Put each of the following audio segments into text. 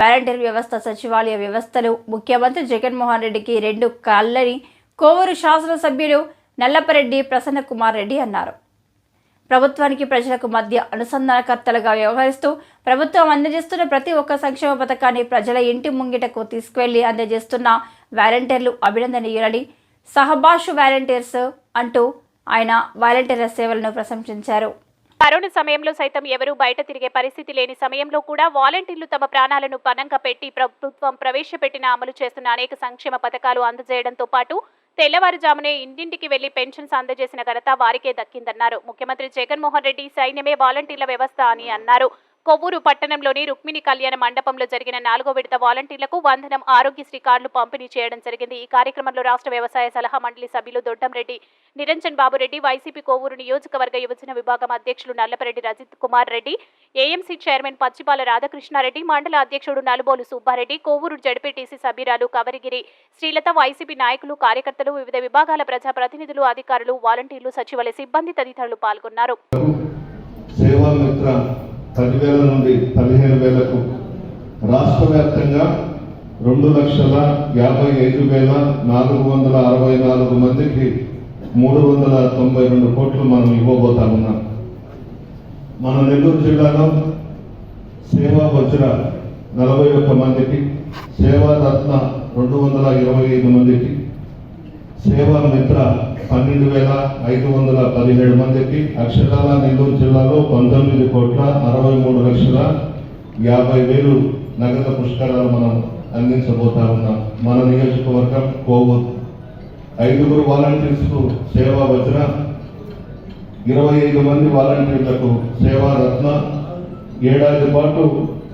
Volunteer వ్యవస్థ సచివాలయ వ్యవస్థలు ముఖ్యమంత్రి జగన్మోహన్ రెడ్డికి రెండు కాళ్ళని కోవూరు శాసనసభ్యులు నల్లపరెడ్డి ప్రసన్న కుమార్ రెడ్డి అన్నారు. ప్రభుత్వానికి ప్రజలకు మధ్య అనుసంధానకర్తలుగా వ్యవహరిస్తూ ప్రభుత్వం అందజేస్తున్న ప్రతి ఒక్క సంక్షేమ పథకాన్ని ప్రజల ఇంటి ముంగిటకు తీసుకువెళ్ళి అందజేస్తున్న వాలంటీర్లు అభినందనీయులని సహబాషు వాలంటీర్స్ అంటూ ఆయన వాలంటీర్ల సేవలను ప్రశంసించారు. కరోనా సమయంలో సైతం ఎవరూ బయట తిరిగే పరిస్థితి లేని సమయంలో కూడా వాలంటీర్లు తమ ప్రాణాలను పనంగా పెట్టి ప్రభుత్వం ప్రవేశపెట్టిన అమలు చేస్తున్న అనేక సంక్షేమ పథకాలు అందజేయడంతో పాటు తెల్లవారుజామునే ఇంటింటికి వెళ్ళి పెన్షన్స్ అందజేసిన ఘనత వారికే దక్కిందన్నారు. ముఖ్యమంత్రి జగన్మోహన్ రెడ్డి సైన్యమే వాలంటీర్ల వ్యవస్థ అని అన్నారు. కొవ్వూరు పట్టణంలోని రుక్మిణి కళ్యాణ మండపంలో జరిగిన నాలుగో విడత వాలంటీర్లకు వందనం ఆరోగ్యశ్రీ కార్డులు పంపిణీ చేయడం జరిగింది. ఈ కార్యక్రమంలో రాష్ట్ర వ్యవసాయ సలహా మండలి సభ్యులు దొడ్డంరెడ్డి నిరంజన్ బాబురెడ్డి వైసీపీ కోవూరు నియోజకవర్గ యువజన విభాగం అధ్యక్షులు నల్లపరెడ్డి రజిత్ కుమార్ రెడ్డి ఏఎంసీ చైర్మన్ పచ్చిపాల రాధాకృష్ణారెడ్డి మండల అధ్యక్షుడు నలుబోలు సుబ్బారెడ్డి కోవూరు జడ్పీటీసీ సభ్యురాలు కవరిగిరి శ్రీలత వైసీపీ నాయకులు కార్యకర్తలు వివిధ విభాగాల ప్రజా ప్రతినిధులు అధికారులు వాలంటీర్లు సచివాలయ సిబ్బంది తదితరులు పాల్గొన్నారు. పది వేల పదివేల నుండి పదిహేను వేలకు రాష్ట్ర వ్యాప్తంగా రెండు లక్షల యాభై ఐదు వేల నాలుగు వందల అరవై నాలుగు మందికి మూడు వందల తొంభై రెండు కోట్లు మనం ఇవ్వబోతా ఉన్నాం మన నెల్లూరు జిల్లాలో సేవా వజ్ర నలభై ఒక్క మందికి సేవారత్న రెండు వందల ఇరవై ఐదు మందికి సేవా మిత్ర పన్నెండు వేల ఐదు వందల పదిహేడు మందికి అక్షరాల నెల్లూరు జిల్లాలో పంతొమ్మిది కోట్ల అరవై మూడు లక్షల యాభై వేలు నగదు పుష్కరాలు మనం అందించబోతా ఉన్నాం. మన నియోజకవర్గం కోవూరు. ఐదుగురు వాలంటీర్స్కు సేవా వజ్ర ఇరవై ఐదు మంది వాలంటీర్లకు సేవా రత్న. ఏడాది పాటు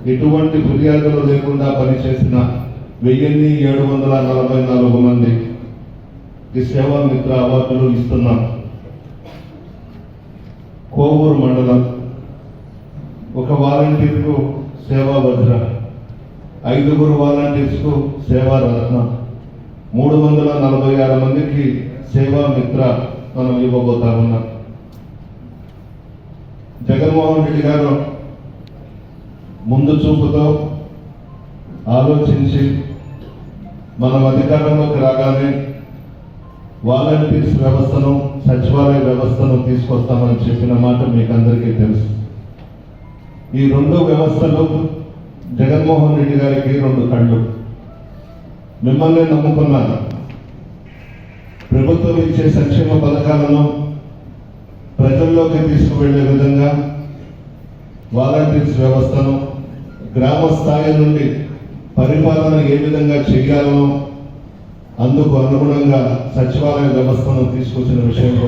ఎటువంటి ఫిర్యాదులు లేకుండా పనిచేసిన వెయ్యిన్ని ఏడు వందల నలభై నాలుగు మంది ఈ సేవా మిత్ర అవార్డులు ఇస్తున్నాం కోవూరు మండలం ఒక వాలంటీర్కు సేవా భద్ర ఐదుగురు వాలంటీర్స్కు సేవా రత్న మూడు వందల నలభై ఆరు మందికి సేవా మిత్ర మనం ఇవ్వబోతా ఉన్నాం. జగన్మోహన్ రెడ్డి గారు ముందు చూపుతో ఆలోచించి మనం అధికారంలోకి రాగానే వాలంటీర్స్ వ్యవస్థను సచివాలయ వ్యవస్థను తీసుకొస్తామని చెప్పిన మాట మీకు అందరికీ తెలుసు. ఈ రెండు వ్యవస్థలు జగన్మోహన్ రెడ్డి గారికి రెండు కళ్ళు. మిమ్మల్ని నమ్ముకున్నాను. ప్రభుత్వం ఇచ్చే సంక్షేమ పథకాలను ప్రజల్లోకి తీసుకువెళ్ళే విధంగా వాలంటీర్స్ వ్యవస్థను గ్రామ స్థాయి నుండి పరిపాలన ఏ విధంగా చేయాలో అందుకు అనుగుణంగా సచివాలయ వ్యవస్థను తీసుకొచ్చిన విషయం